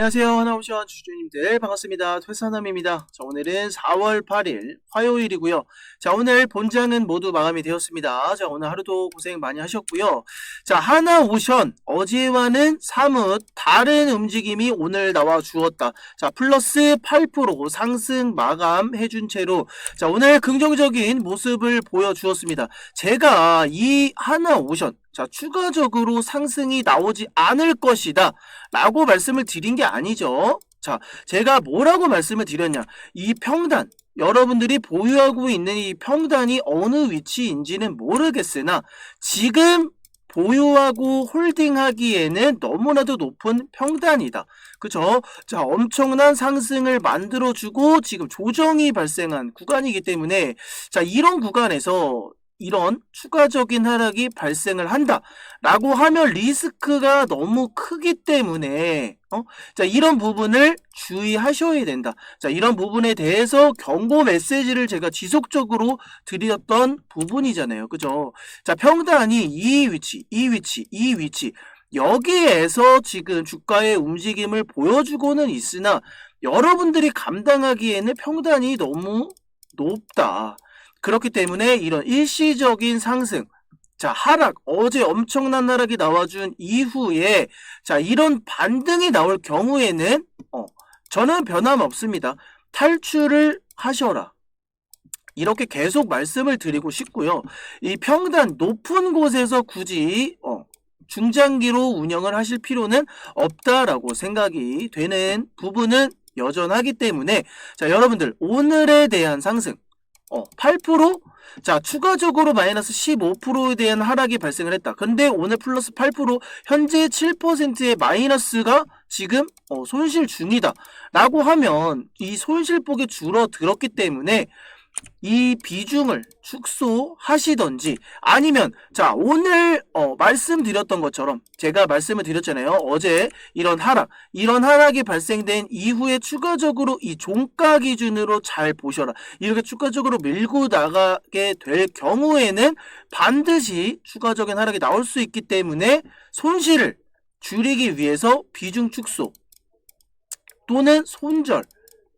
안녕하세요. 하나오션 주주님들 반갑습니다. 퇴사남입니다. 자, 오늘은 4월 8일 화요일이고요. 자, 오늘 본장은 모두 마감이 되었습니다. 자, 오늘 하루도 고생 많이 하셨고요. 자, 하나오션 어제와는 사뭇 다른 움직임이 오늘 나와 주었다. 자, 플러스 8% 상승 마감해 준 채로 자, 오늘 긍정적인 모습을 보여 주었습니다. 제가 이 하나오션 자, 추가적으로 상승이 나오지 않을 것이다. 라고 말씀을 드린 게 아니죠. 자, 제가 뭐라고 말씀을 드렸냐. 이 평단, 여러분들이 보유하고 있는 이 평단이 어느 위치인지는 모르겠으나, 지금 보유하고 홀딩하기에는 너무나도 높은 평단이다. 그죠? 자, 엄청난 상승을 만들어주고 지금 조정이 발생한 구간이기 때문에, 자, 이런 구간에서 이런 추가적인 하락이 발생을 한다. 라고 하면 리스크가 너무 크기 때문에, 어? 자, 이런 부분을 주의하셔야 된다. 자, 이런 부분에 대해서 경고 메시지를 제가 지속적으로 드렸던 부분이잖아요. 그죠? 자, 평단이 이 위치, 이 위치, 이 위치. 여기에서 지금 주가의 움직임을 보여주고는 있으나, 여러분들이 감당하기에는 평단이 너무 높다. 그렇기 때문에 이런 일시적인 상승, 자, 하락, 어제 엄청난 하락이 나와준 이후에, 자, 이런 반등이 나올 경우에는, 어, 저는 변함없습니다. 탈출을 하셔라. 이렇게 계속 말씀을 드리고 싶고요. 이 평단 높은 곳에서 굳이, 어, 중장기로 운영을 하실 필요는 없다라고 생각이 되는 부분은 여전하기 때문에, 자, 여러분들, 오늘에 대한 상승, 어, 8%? 자, 추가적으로 마이너스 15%에 대한 하락이 발생을 했다. 근데 오늘 플러스 8%, 현재 7%의 마이너스가 지금 어, 손실 중이다. 라고 하면 이 손실폭이 줄어들었기 때문에 이 비중을 축소하시던지 아니면 자 오늘 어, 말씀드렸던 것처럼 제가 말씀을 드렸잖아요. 어제 이런 하락 이런 하락이 발생된 이후에 추가적으로 이 종가 기준으로 잘 보셔라. 이렇게 추가적으로 밀고 나가게 될 경우에는 반드시 추가적인 하락이 나올 수 있기 때문에 손실을 줄이기 위해서 비중 축소 또는 손절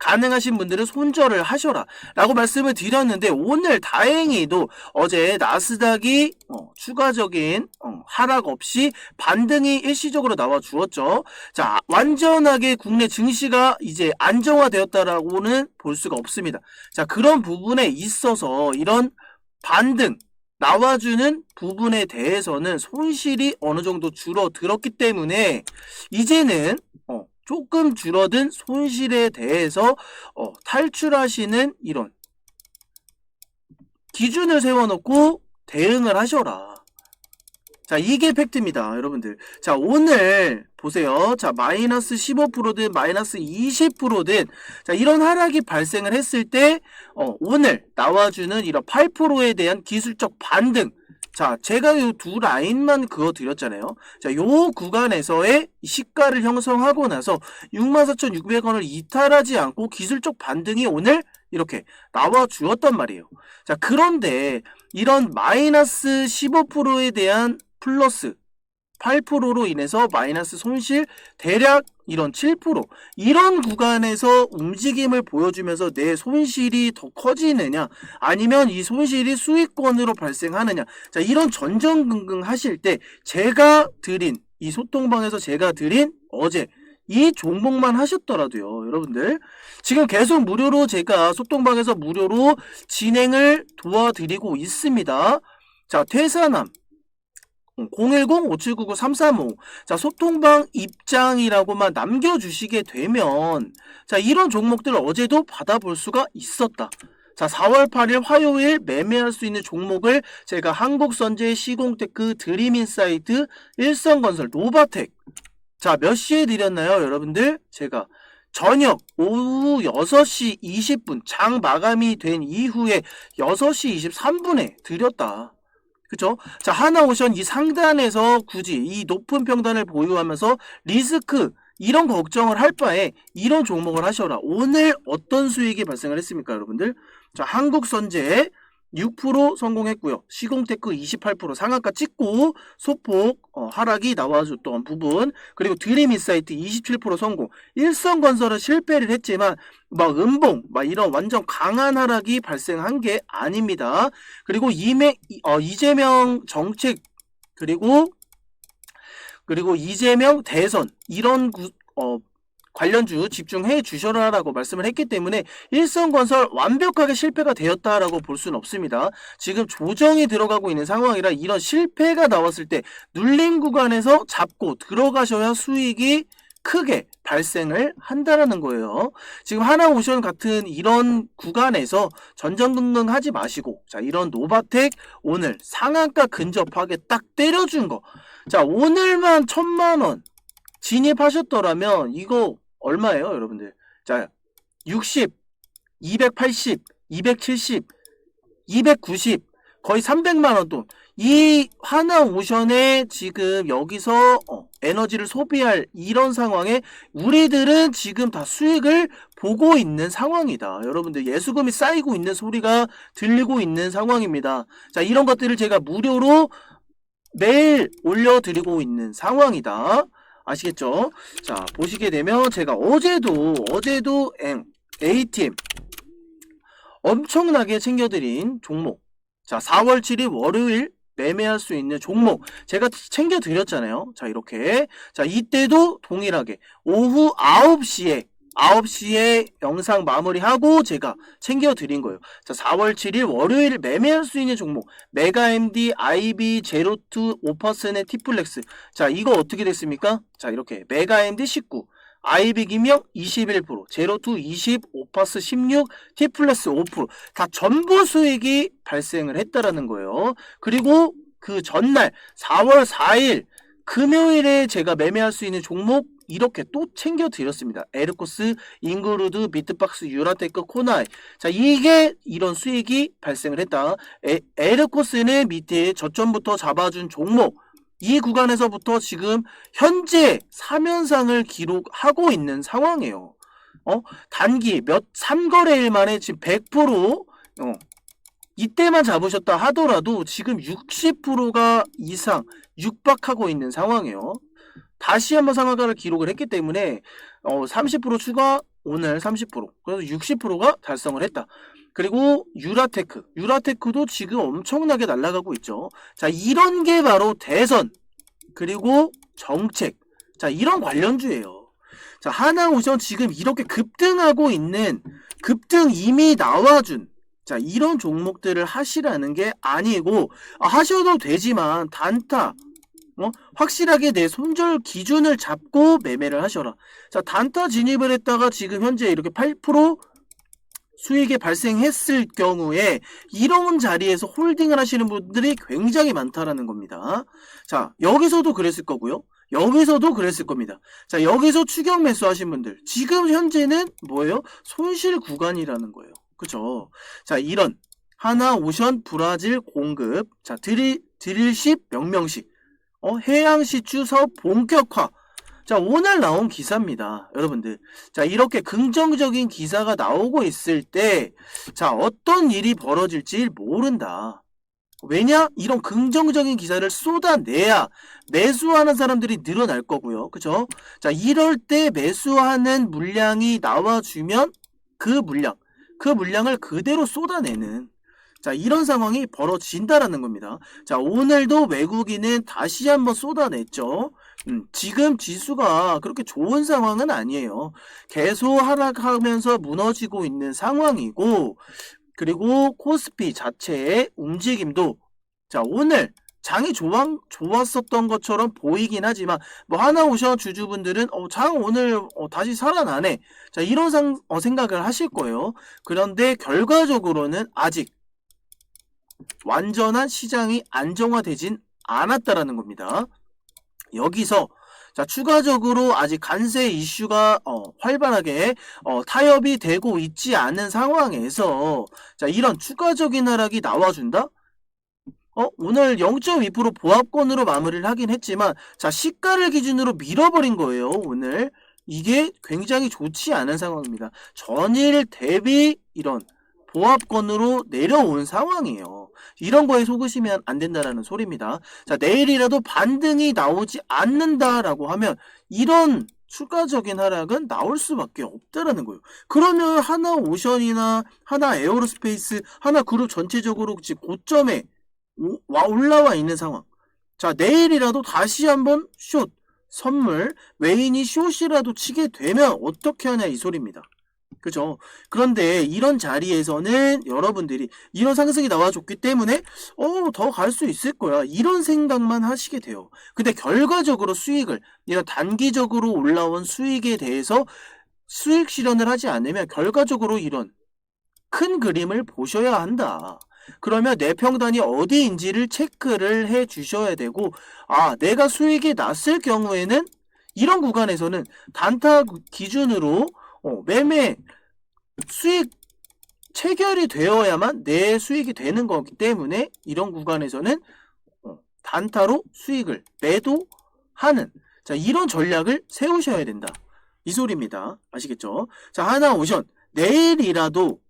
가능하신 분들은 손절을 하셔라. 라고 말씀을 드렸는데 오늘 다행히도 어제 나스닥이 어, 추가적인 어, 하락 없이 반등이 일시적으로 나와 주었죠. 자 완전하게 국내 증시가 이제 안정화되었다라고는 볼 수가 없습니다. 자 그런 부분에 있어서 이런 반등 나와주는 부분에 대해서는 손실이 어느 정도 줄어들었기 때문에 이제는 어, 조금 줄어든 손실에 대해서 어, 탈출하시는 이런 기준을 세워놓고 대응을 하셔라. 자, 이게 팩트입니다, 여러분들. 자, 오늘 보세요. 자, 마이너스 15%든 마이너스 20%든 자, 이런 하락이 발생을 했을 때 어, 오늘 나와주는 이런 8%에 대한 기술적 반등 자, 제가 이 두 라인만 그어 드렸잖아요. 자, 요 구간에서의 시가를 형성하고 나서 64,600원을 이탈하지 않고 기술적 반등이 오늘 이렇게 나와 주었단 말이에요. 자, 그런데 이런 마이너스 15%에 대한 플러스 8%로 인해서 마이너스 손실 대략 이런 7% 이런 구간에서 움직임을 보여주면서 내 손실이 더 커지느냐 아니면 이 손실이 수익권으로 발생하느냐. 자 이런 전전긍긍 하실 때 제가 드린 이 소통방에서 제가 드린 어제 이 종목만 하셨더라도요 여러분들. 지금 계속 무료로 제가 소통방에서 무료로 진행을 도와드리고 있습니다. 자 퇴사남 010-5799-335. 자, 소통방 입장이라고만 남겨주시게 되면, 자, 이런 종목들을 어제도 받아볼 수가 있었다. 자, 4월 8일 화요일 매매할 수 있는 종목을 제가 한국선제, 시공테크, 드림인사이트, 일성건설, 노바텍. 자, 몇 시에 드렸나요, 여러분들? 제가 저녁 오후 6시 20분 장 마감이 된 이후에 6시 23분에 드렸다. 그쵸? 자, 하나오션 이 상단에서 굳이 이 높은 평단을 보유하면서 리스크 이런 걱정을 할 바에 이런 종목을 하셔라. 오늘 어떤 수익이 발생을 했습니까, 여러분들? 자, 한국선제 6% 성공했고요. 시공테크 28% 상한가 찍고 소폭 어, 하락이 나와줬던 부분 그리고 드림인사이트 27% 성공 일성건설은 실패를 했지만 막 음봉 막 이런 완전 강한 하락이 발생한 게 아닙니다. 그리고 이매, 어, 이재명 정책 그리고 그리고 이재명 대선 이런 구, 어, 관련주 집중해 주셔라라고 말씀을 했기 때문에 일성건설 완벽하게 실패가 되었다라고 볼 수는 없습니다. 지금 조정이 들어가고 있는 상황이라 이런 실패가 나왔을 때 눌림 구간에서 잡고 들어가셔야 수익이 크게 발생을 한다라는 거예요. 지금 하나오션 같은 이런 구간에서 전전긍긍하지 마시고 자 이런 노바텍 오늘 상한가 근접하게 딱 때려준 거. 자 오늘만 천만 원 진입하셨더라면 이거 얼마예요, 여러분들? 자 60, 280, 270, 290 거의 300만 원 돈. 이 하나 오션에 지금 여기서 어, 에너지를 소비할 이런 상황에 우리들은 지금 다 수익을 보고 있는 상황이다. 여러분들 예수금이 쌓이고 있는 소리가 들리고 있는 상황입니다. 자, 이런 것들을 제가 무료로 매일 올려드리고 있는 상황이다. 아시겠죠? 자, 보시게 되면 제가 어제도 어제도 엥, A팀 엄청나게 챙겨드린 종목. 자, 4월 7일 월요일 매매할 수 있는 종목 제가 챙겨 드렸잖아요. 자, 이렇게. 자, 이때도 동일하게 오후 9시에 9시에 영상 마무리하고 제가 챙겨 드린 거예요. 자, 4월 7일 월요일 매매할 수 있는 종목 메가MD, IB, 제로투, 오퍼슨의 티플렉스. 자, 이거 어떻게 됐습니까? 자, 이렇게 메가MD 19 IB 기명 21%, 제로투 20, 오파스 16, T플러스 5%다 전부 수익이 발생을 했다라는 거예요. 그리고 그 전날 4월 4일 금요일에 제가 매매할 수 있는 종목 이렇게 또 챙겨 드렸습니다. 에르코스, 잉그루드, 비트박스, 유라테크, 코나이. 자, 이게 이런 수익이 발생을 했다. 에, 에르코스는 밑에 저점부터 잡아준 종목 이 구간에서부터 지금 현재 3연상을 기록하고 있는 상황이에요. 어? 단기 몇 3거래일 만에 지금 100% 어, 이때만 잡으셨다 하더라도 지금 60%가 이상 육박하고 있는 상황이에요. 다시 한번 상한가를 기록을 했기 때문에 어, 30% 추가 오늘 30% 그래서 60%가 달성을 했다. 그리고 유라테크, 유라테크도 지금 엄청나게 날아가고 있죠. 자, 이런 게 바로 대선 그리고 정책. 자, 이런 관련주예요. 자, 하나오션 지금 이렇게 급등하고 있는 급등 이미 나와준 자, 이런 종목들을 하시라는 게 아니고 아, 하셔도 되지만 단타 어? 확실하게 내 손절 기준을 잡고 매매를 하셔라. 자, 단타 진입을 했다가 지금 현재 이렇게 8% 수익이 발생했을 경우에 이런 자리에서 홀딩을 하시는 분들이 굉장히 많다라는 겁니다. 자, 여기서도 그랬을 거고요. 여기서도 그랬을 겁니다. 자, 여기서 추격 매수 하신 분들. 지금 현재는 뭐예요? 손실 구간이라는 거예요. 그쵸? 자, 이런 하나 오션 브라질 공급. 자, 드릴, 드릴십 명명식. 어, 해양시추 사업 본격화. 자, 오늘 나온 기사입니다. 여러분들. 자, 이렇게 긍정적인 기사가 나오고 있을 때, 자, 어떤 일이 벌어질지 모른다. 왜냐? 이런 긍정적인 기사를 쏟아내야 매수하는 사람들이 늘어날 거고요. 그죠? 자, 이럴 때 매수하는 물량이 나와주면 그 물량, 그 물량을 그대로 쏟아내는 자, 이런 상황이 벌어진다라는 겁니다. 자, 오늘도 외국인은 다시 한번 쏟아냈죠. 음, 지금 지수가 그렇게 좋은 상황은 아니에요. 계속 하락하면서 무너지고 있는 상황이고, 그리고 코스피 자체의 움직임도, 자, 오늘 장이 좋아, 좋았었던 것처럼 보이긴 하지만, 뭐, 하나오션 주주분들은, 어, 장 오늘 어, 다시 살아나네. 자, 이런 상, 어, 생각을 하실 거예요. 그런데 결과적으로는 아직 완전한 시장이 안정화되진 않았다라는 겁니다. 여기서 자 추가적으로 아직 관세 이슈가 어, 활발하게 어, 타협이 되고 있지 않은 상황에서 자 이런 추가적인 하락이 나와준다. 어 오늘 0.2% 보합권으로 마무리를 하긴 했지만 자 시가를 기준으로 밀어버린 거예요 오늘 이게 굉장히 좋지 않은 상황입니다. 전일 대비 이런 보합권으로 내려온 상황이에요. 이런 거에 속으시면 안 된다라는 소리입니다. 자, 내일이라도 반등이 나오지 않는다라고 하면 이런 추가적인 하락은 나올 수밖에 없다라는 거예요. 그러면 하나 오션이나 하나 에어로스페이스, 하나 그룹 전체적으로 지금 고점에 오- 와 올라와 있는 상황. 자, 내일이라도 다시 한번 숏, 선물, 외인이 숏이라도 치게 되면 어떻게 하냐 이 소리입니다. 그죠? 그런데 이런 자리에서는 여러분들이 이런 상승이 나와줬기 때문에 어, 더 갈 수 있을 거야. 이런 생각만 하시게 돼요. 근데 결과적으로 수익을 이런 단기적으로 올라온 수익에 대해서 수익 실현을 하지 않으면 결과적으로 이런 큰 그림을 보셔야 한다. 그러면 내 평단이 어디인지를 체크를 해 주셔야 되고, 아, 내가 수익이 났을 경우에는 이런 구간에서는 단타 기준으로 어, 매매 수익 체결이 되어야만 내 수익이 되는 거기 때문에 이런 구간에서는 어, 단타로 수익을 매도하는 자 이런 전략을 세우셔야 된다. 이 소리입니다. 아시겠죠? 자 하나 오션. 내일이라도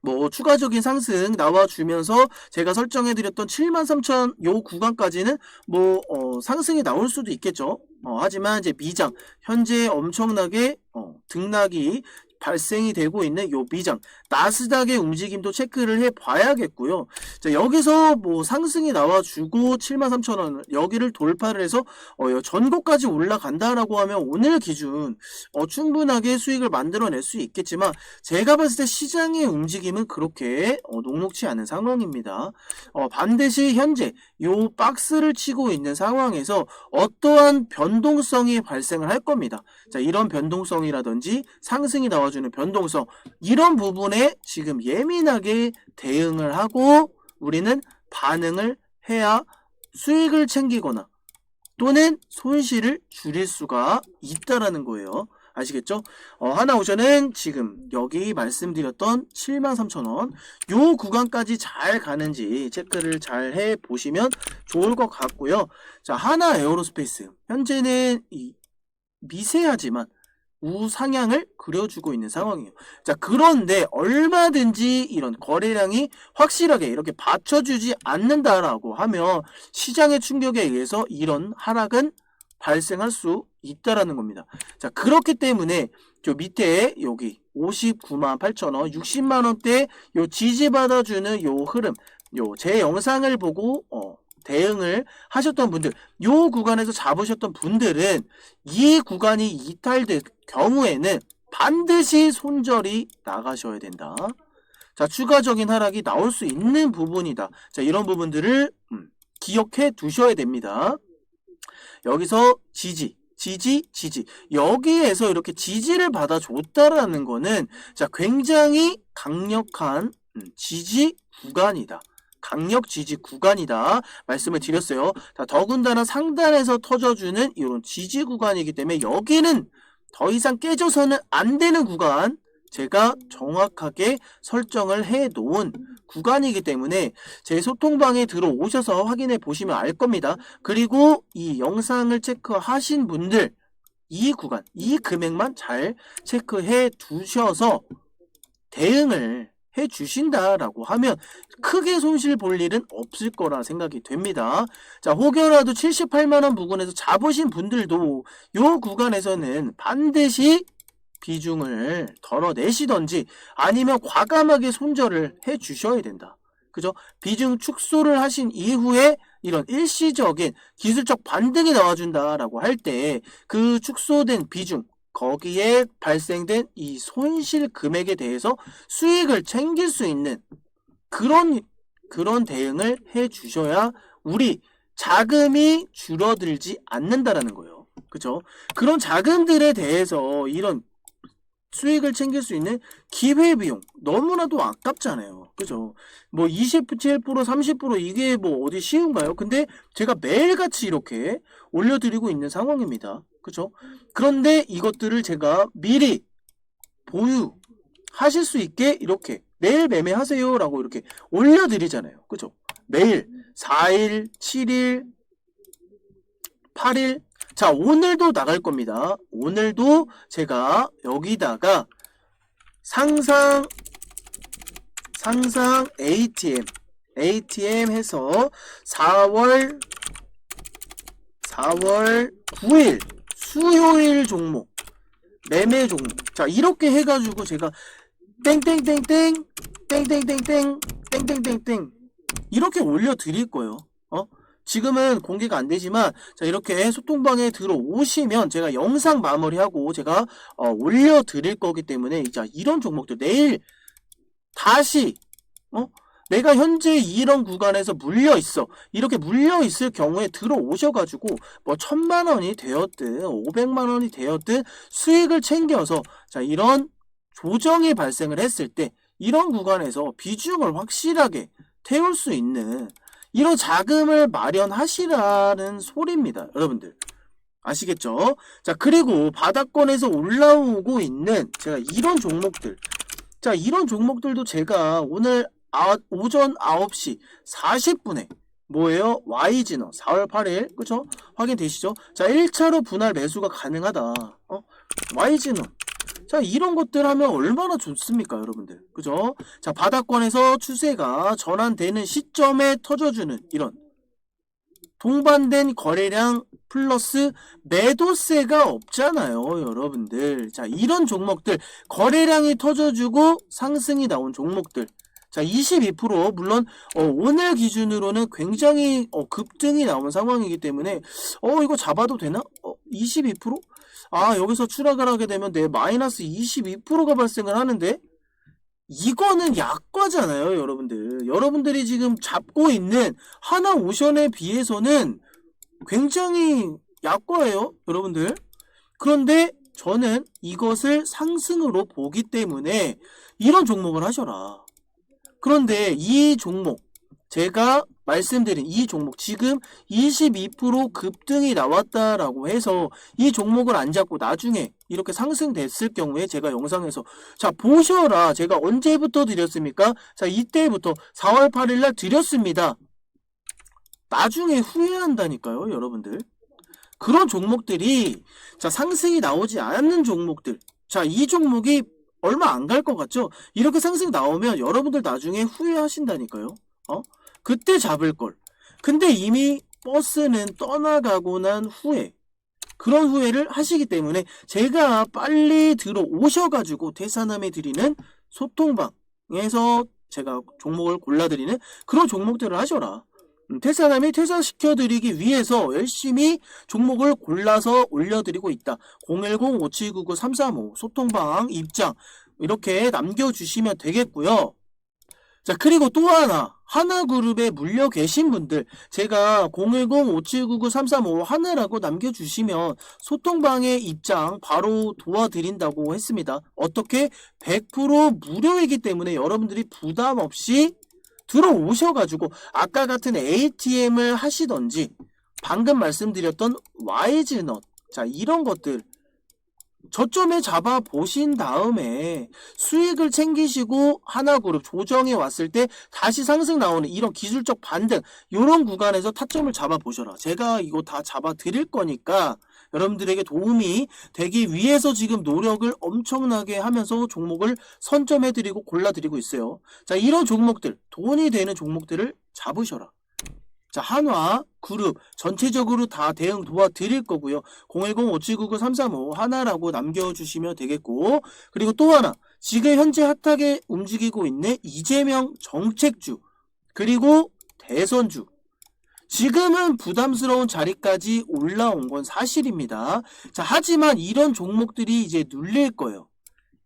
뭐 추가적인 상승 나와주면서 제가 설정해드렸던 73,000요 구간까지는 뭐 어, 상승이 나올 수도 있겠죠. 어, 하지만 이제 미장 현재 엄청나게 어, 등락이 발생이 되고 있는 요 미장 나스닥의 움직임도 체크를 해 봐야겠고요. 자, 여기서 뭐 상승이 나와주고 73,000원 여기를 돌파를 해서 어, 요 전고까지 올라간다라고 하면 오늘 기준 어, 충분하게 수익을 만들어낼 수 있겠지만 제가 봤을 때 시장의 움직임은 그렇게 어, 녹록치 않은 상황입니다. 어, 반드시 현재 요 박스를 치고 있는 상황에서 어떠한 변동성이 발생을 할 겁니다. 자, 이런 변동성이라든지 상승이 나와 주는 변동성 이런 부분에 지금 예민하게 대응을 하고 우리는 반응을 해야 수익을 챙기거나 또는 손실을 줄일 수가 있다라는 거예요. 아시겠죠? 어, 하나오션은 지금 여기 말씀드렸던 73,000원 요 구간까지 잘 가는지 체크를 잘 해 보시면 좋을 것 같고요. 자, 하나 에어로스페이스 현재는 이 미세하지만 우상향을 그려주고 있는 상황이에요. 자, 그런데 얼마든지 이런 거래량이 확실하게 이렇게 받쳐주지 않는다라고 하면 시장의 충격에 의해서 이런 하락은 발생할 수 있다라는 겁니다. 자, 그렇기 때문에 저 밑에 여기 59만 8천 원, 60만 원대 요 지지받아주는 요 흐름, 요 제 영상을 보고 어, 대응을 하셨던 분들, 요 구간에서 잡으셨던 분들은 이 구간이 이탈될 경우에는 반드시 손절이 나가셔야 된다. 자, 추가적인 하락이 나올 수 있는 부분이다. 자, 이런 부분들을 음, 기억해 두셔야 됩니다. 여기서 지지, 지지, 지지. 여기에서 이렇게 지지를 받아줬다라는 거는 자, 굉장히 강력한 음, 지지 구간이다. 강력 지지 구간이다 말씀을 드렸어요. 자, 더군다나 상단에서 터져주는 이런 지지 구간이기 때문에 여기는 더 이상 깨져서는 안 되는 구간 제가 정확하게 설정을 해 놓은 구간이기 때문에 제 소통방에 들어오셔서 확인해 보시면 알 겁니다. 그리고 이 영상을 체크하신 분들 이 구간, 이 금액만 잘 체크해 두셔서 대응을 해 주신다라고 하면 크게 손실 볼 일은 없을 거라 생각이 됩니다. 자, 혹여라도 78만원 부근에서 잡으신 분들도 요 구간에서는 반드시 비중을 덜어내시던지 아니면 과감하게 손절을 해 주셔야 된다. 그죠? 비중 축소를 하신 이후에 이런 일시적인 기술적 반등이 나와준다라고 할 때 그 축소된 비중 거기에 발생된 이 손실 금액에 대해서 수익을 챙길 수 있는 그런 그런 대응을 해 주셔야 우리 자금이 줄어들지 않는다라는 거예요. 그죠? 그런 자금들에 대해서 이런 수익을 챙길 수 있는 기회비용 너무나도 아깝잖아요. 그죠? 뭐 27%, 30% 이게 뭐 어디 쉬운가요? 근데 제가 매일같이 이렇게 올려드리고 있는 상황입니다. 그죠? 그런데 이것들을 제가 미리 보유하실 수 있게 이렇게 매일 매매하세요 라고 이렇게 올려드리잖아요. 그죠? 매일 4일, 7일, 8일 자 오늘도 나갈 겁니다. 오늘도 제가 여기다가 상상 상상 ATM ATM 해서 4월 4월 9일 수요일 종목 매매 종목. 자 이렇게 해가지고 제가 땡땡땡땡 땡땡땡땡 땡땡땡땡 이렇게 올려드릴 거예요. 어? 지금은 공개가 안 되지만 자 이렇게 소통방에 들어오시면 제가 영상 마무리하고 제가 어, 올려드릴 거기 때문에 자 이런 종목들 내일 다시 어 내가 현재 이런 구간에서 물려 있어 이렇게 물려 있을 경우에 들어오셔가지고 뭐 천만 원이 되었든 오백만 원이 되었든 수익을 챙겨서 자 이런 조정이 발생을 했을 때 이런 구간에서 비중을 확실하게 태울 수 있는 이런 자금을 마련하시라는 소리입니다. 여러분들. 아시겠죠? 자, 그리고 바닥권에서 올라오고 있는 제가 이런 종목들. 자, 이런 종목들도 제가 오늘 아, 오전 9시 40분에 뭐예요? YG너 4월 8일 그쵸? 확인되시죠? 자 1차로 분할 매수가 가능하다 어? YG너 자 이런 것들 하면 얼마나 좋습니까 여러분들 그죠? 자 바닥권에서 추세가 전환되는 시점에 터져주는 이런 동반된 거래량 플러스 매도세가 없잖아요 여러분들 자 이런 종목들 거래량이 터져주고 상승이 나온 종목들 자, 22% 물론 어, 오늘 기준으로는 굉장히 어, 급등이 나온 상황이기 때문에 어 이거 잡아도 되나? 어, 22%? 아 여기서 추락을 하게 되면 내 마이너스 22%가 발생을 하는데 이거는 약과잖아요, 여러분들. 여러분들이 지금 잡고 있는 하나 오션에 비해서는 굉장히 약과예요, 여러분들. 그런데 저는 이것을 상승으로 보기 때문에 이런 종목을 하셔라. 그런데 이 종목 제가 말씀드린 이 종목 지금 22% 급등이 나왔다라고 해서 이 종목을 안 잡고 나중에 이렇게 상승됐을 경우에 제가 영상에서 자 보셔라 제가 언제부터 드렸습니까? 자 이때부터 4월 8일 날 드렸습니다. 나중에 후회한다니까요 여러분들 그런 종목들이 자 상승이 나오지 않는 종목들 자 이 종목이 얼마 안 갈 것 같죠? 이렇게 상승 나오면 여러분들 나중에 후회하신다니까요. 어? 그때 잡을 걸. 근데 이미 버스는 떠나가고 난 후에 그런 후회를 하시기 때문에 제가 빨리 들어오셔가지고 퇴사남에 드리는 소통방에서 제가 종목을 골라드리는 그런 종목들을 하셔라. 음, 퇴사남이 퇴사시켜드리기 위해서 열심히 종목을 골라서 올려드리고 있다. 010-5799-335 소통방 입장 이렇게 남겨주시면 되겠고요. 자 그리고 또 하나 하나그룹에 물려 계신 분들 제가 010-5799-335 하나라고 남겨주시면 소통방의 입장 바로 도와드린다고 했습니다. 어떻게? 100% 무료이기 때문에 여러분들이 부담 없이 들어오셔가지고 아까 같은 ATM을 하시던지 방금 말씀드렸던 YG넛 자 이런 것들 저점에 잡아 보신 다음에 수익을 챙기시고 하나그룹 조정에 왔을 때 다시 상승 나오는 이런 기술적 반등 이런 구간에서 타점을 잡아 보셔라. 제가 이거 다 잡아 드릴 거니까 여러분들에게 도움이 되기 위해서 지금 노력을 엄청나게 하면서 종목을 선점해 드리고 골라 드리고 있어요. 자 이런 종목들 돈이 되는 종목들을 잡으셔라. 자, 한화 그룹 전체적으로 다 대응 도와드릴 거고요. 010-5799-335 하나라고 남겨주시면 되겠고 그리고 또 하나 지금 현재 핫하게 움직이고 있는 이재명 정책주 그리고 대선주 지금은 부담스러운 자리까지 올라온 건 사실입니다. 자, 하지만 이런 종목들이 이제 눌릴 거예요.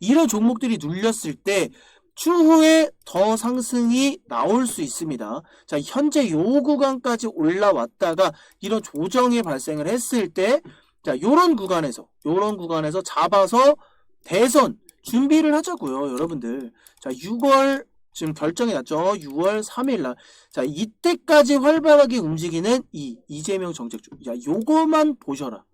이런 종목들이 눌렸을 때 추후에 더 상승이 나올 수 있습니다. 자, 현재 요 구간까지 올라왔다가 이런 조정이 발생을 했을 때, 자, 요런 구간에서, 요런 구간에서 잡아서 대선 준비를 하자고요, 여러분들. 자, 6월 지금 결정이 났죠. 6월 3일 날. 자, 이때까지 활발하게 움직이는 이 이재명 정책주. 야, 요거만 보셔라.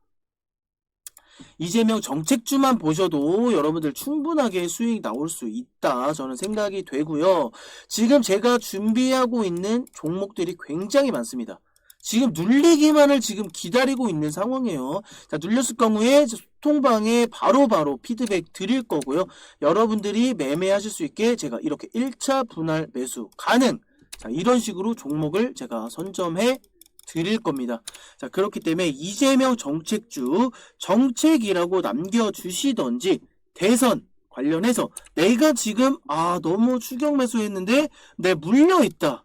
이재명 정책주만 보셔도 여러분들 충분하게 수익 나올 수 있다 저는 생각이 되고요. 지금 제가 준비하고 있는 종목들이 굉장히 많습니다. 지금 눌리기만을 지금 기다리고 있는 상황이에요. 자, 눌렸을 경우에 소통방에 바로 바로 피드백 드릴 거고요. 여러분들이 매매하실 수 있게 제가 이렇게 1차 분할 매수 가능. 자, 이런 식으로 종목을 제가 선점해 드릴 겁니다. 자, 그렇기 때문에 이재명 정책주 정책이라고 남겨주시던지 대선 관련해서 내가 지금 아 너무 추격 매수했는데 내 물려 있다.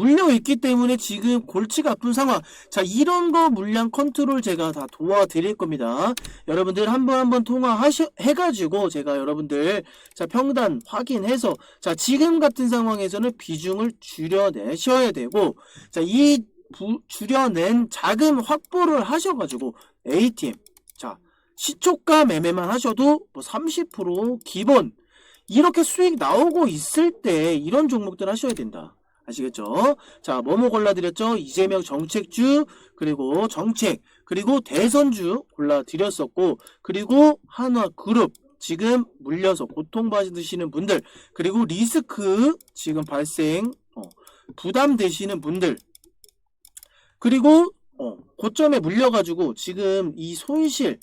물려 있기 때문에 지금 골치가 아픈 상황. 자, 이런 거 물량 컨트롤 제가 다 도와드릴 겁니다. 여러분들 한번 한번 통화하셔 해가지고 제가 여러분들 자 평단 확인해서 자 지금 같은 상황에서는 비중을 줄여내셔야 되고 자이 줄여낸 자금 확보를 하셔가지고 ATM 자 시초가 매매만 하셔도 뭐 30% 기본 이렇게 수익 나오고 있을 때 이런 종목들 하셔야 된다. 아시겠죠? 자, 뭐뭐 골라드렸죠? 이재명 정책주, 그리고 정책, 그리고 대선주 골라드렸었고, 그리고 한화그룹, 지금 물려서 고통받으시는 분들, 그리고 리스크 지금 발생, 어, 부담되시는 분들, 그리고, 어, 고점에 물려가지고 지금 이 손실,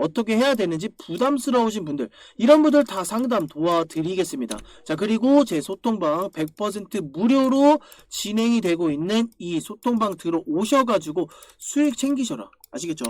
어떻게 해야 되는지 부담스러우신 분들 이런 분들 다 상담 도와드리겠습니다. 자 그리고 제 소통방 100% 무료로 진행이 되고 있는 이 소통방 들어오셔가지고 수익 챙기셔라. 아시겠죠?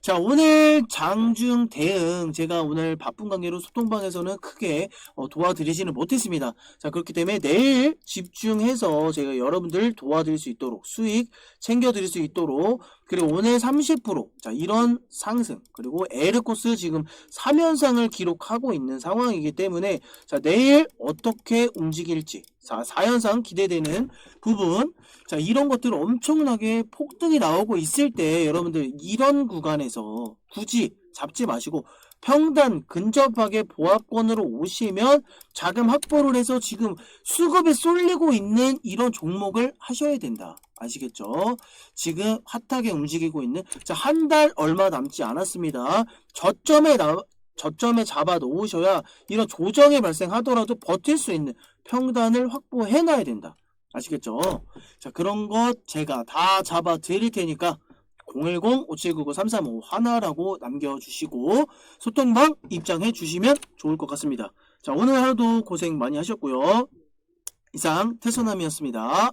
자, 오늘 장중 대응 제가 오늘 바쁜 관계로 소통방에서는 크게 어, 도와드리지는 못했습니다. 자, 그렇기 때문에 내일 집중해서 제가 여러분들 도와드릴 수 있도록 수익 챙겨드릴 수 있도록 그리고 오늘 30% 자, 이런 상승. 그리고 에르코스 지금 3연상을 기록하고 있는 상황이기 때문에 자, 내일 어떻게 움직일지. 자, 4연상 기대되는 부분. 자, 이런 것들 엄청나게 폭등이 나오고 있을 때 여러분들 이런 구간에서 굳이 잡지 마시고 평단 근접하게 보합권으로 오시면 자금 확보를 해서 지금 수급에 쏠리고 있는 이런 종목을 하셔야 된다. 아시겠죠? 지금 핫하게 움직이고 있는 자, 한 달 얼마 남지 않았습니다. 저점에 나 저점에 잡아 놓으셔야 이런 조정이 발생하더라도 버틸 수 있는 평단을 확보해 놔야 된다. 아시겠죠? 자, 그런 것 제가 다 잡아 드릴 테니까 010-5799-335 하나라고 남겨주시고 소통방 입장해 주시면 좋을 것 같습니다. 자, 오늘 하루도 고생 많이 하셨고요. 이상 태소남이었습니다.